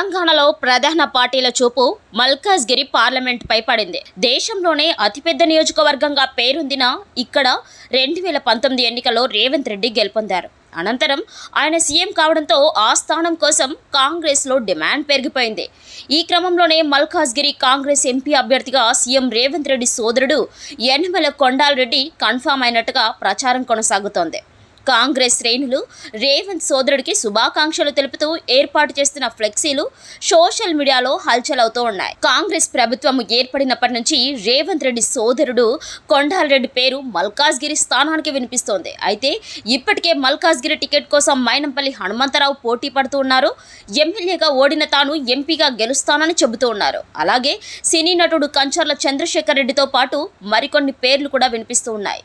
తెలంగాణలో ప్రధాన పార్టీల చూపు మల్కాజ్గిరి పార్లమెంట్ పై పడింది. దేశంలోనే అతిపెద్ద నియోజకవర్గంగా పేరొందిన ఇక్కడ రెండు వేల పంతొమ్మిది ఎన్నికల్లో రేవంత్ రెడ్డి గెలుపొందారు. అనంతరం ఆయన సీఎం కావడంతో ఆ స్థానం కోసం కాంగ్రెస్లో డిమాండ్ పెరిగిపోయింది. ఈ క్రమంలోనే మల్కాజ్గిరి కాంగ్రెస్ ఎంపీ అభ్యర్థిగా సీఎం రేవంత్ రెడ్డి సోదరుడు యనమల కొండాలరెడ్డి కన్ఫామ్ అయినట్టుగా ప్రచారం కొనసాగుతోంది. కాంగ్రెస్ శ్రేణులు రేవంత్ సోదరుడికి శుభాకాంక్షలు తెలుపుతూ ఏర్పాటు చేస్తున్న ఫ్లెక్సీలు సోషల్ మీడియాలో హల్చల్ అవుతూ ఉన్నాయి. కాంగ్రెస్ ప్రభుత్వం ఏర్పడినప్పటి నుంచి రేవంత్ రెడ్డి సోదరుడు కొండాలరెడ్డి పేరు మల్కాజ్గిరి స్థానానికి వినిపిస్తోంది. అయితే ఇప్పటికే మల్కాజ్గిరి టికెట్ కోసం మైనంపల్లి హనుమంతరావు పోటీ పడుతూ ఉన్నారు. ఎమ్మెల్యేగా ఓడిన తాను ఎంపీగా గెలుస్తానని చెబుతూ ఉన్నారు. అలాగే సినీ నటుడు కంచర్ల చంద్రశేఖర్ రెడ్డితో పాటు మరికొన్ని పేర్లు కూడా వినిపిస్తూ ఉన్నాయి.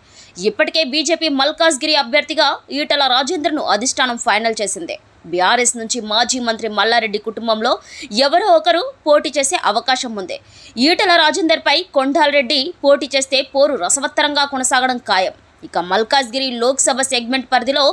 ఇప్పటికే బీజేపీ మల్కాజ్గిరి అభ్యర్థిగా ఈటల రాజేంద్రను అధిష్టానం ఫైనల్ చేసింది. బీఆర్ఎస్ నుంచి మాజీ మంత్రి మల్లారెడ్డి కుటుంబంలో ఎవరో ఒకరు పోటీ చేసే అవకాశం ఉంది. ఈటల రాజేందర్పై కొండాలరెడ్డి పోటీ చేస్తే పోరు రసవత్తరంగా కొనసాగడం ఖాయం. ఇక మల్కాజ్గిరి లోక్సభ సెగ్మెంట్ పరిధిలో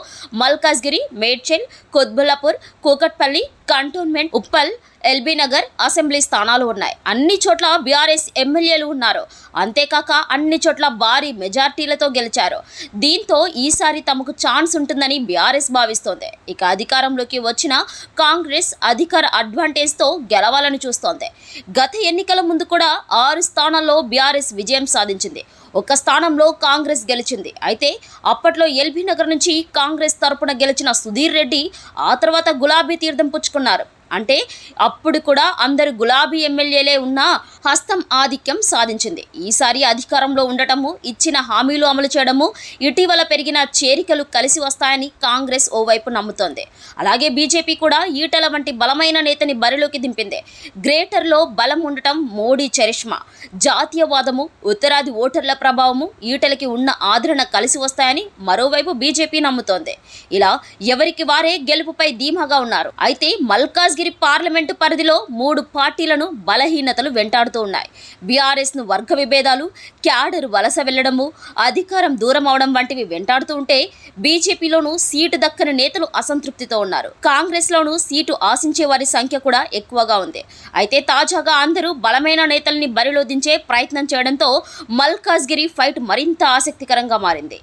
Malkajgiri Medchal Quthbullapur Kukatpally cantonment Uppal LB Nagar assembly స్థానాలు ఉన్నాయి. అన్ని చోట్ల బీఆర్ఎస్ ఎమ్మెల్యేలు ఉన్నారు. అంతేకాక అన్ని చోట్ల భారీ మెజార్టీలతో గెలిచారు. దీంతో ఈసారి తమకు ఛాన్స్ ఉంటుందని బీఆర్ఎస్ భావిస్తోంది. ఇక అధికారంలోకి వచ్చిన కాంగ్రెస్ అధికార అడ్వాంటేజ్తో గెలవాలని చూస్తోంది. గత ఎన్నికల ముందు కూడా ఆరు స్థానాల్లో బీఆర్ఎస్ విజయం సాధించింది. ఒక స్థానంలో కాంగ్రెస్ గెలిచింది. అయితే అప్పట్లో ఎల్బీ నగర్ నుంచి కాంగ్రెస్ తరపున గెలిచిన సుధీర్ రెడ్డి ఆ తర్వాత గులాబీ తీర్థం పుచ్చుకున్నారు. అంటే అప్పుడు కూడా అందరు గులాబీ ఎమ్మెల్యేలే ఉన్నా హస్తం ఆధిక్యం సాధించింది. ఈసారి అధికారంలో ఉండటము ఇచ్చిన హామీలు అమలు చేయడము ఇటీవల పెరిగిన చేరికలు కలిసి వస్తాయని కాంగ్రెస్ ఓవైపు నమ్ముతోంది. అలాగే బీజేపీ కూడా ఈటల వంటి బలమైన నేతని బరిలోకి దింపింది. గ్రేటర్లో బలం ఉండటం మోడీ చరిష్మా. జాతీయవాదము ఉత్తరాది ఓటర్ల ప్రభావము ఈటలకి ఉన్న ఆదరణ కలిసి వస్తాయని మరోవైపు బీజేపీ నమ్ముతోంది. ఇలా ఎవరికి వారే గెలుపుపై ధీమాగా ఉన్నారు. అయితే మల్కాజ్ మల్కాజ్గిరి పార్లమెంటు పరిధిలో మూడు పార్టీలను బలహీనతలు వెంటాడుతూ ఉన్నాయి. బీఆర్ఎస్ను వర్గ విభేదాలు క్యాడర్ వలస వెళ్ళడము అధికారం దూరం అవడం వంటివి వెంటాడుతూ ఉంటే బీజేపీలోనూ సీటు దక్కని నేతలు అసంతృప్తితో ఉన్నారు. కాంగ్రెస్లోనూ సీటు ఆశించే వారి సంఖ్య కూడా ఎక్కువగా ఉంది. అయితే తాజాగా అందరూ బలమైన నేతల్ని బరిలో దించే ప్రయత్నం చేయడంతో మల్కాజ్గిరి ఫైట్ మరింత ఆసక్తికరంగా మారింది.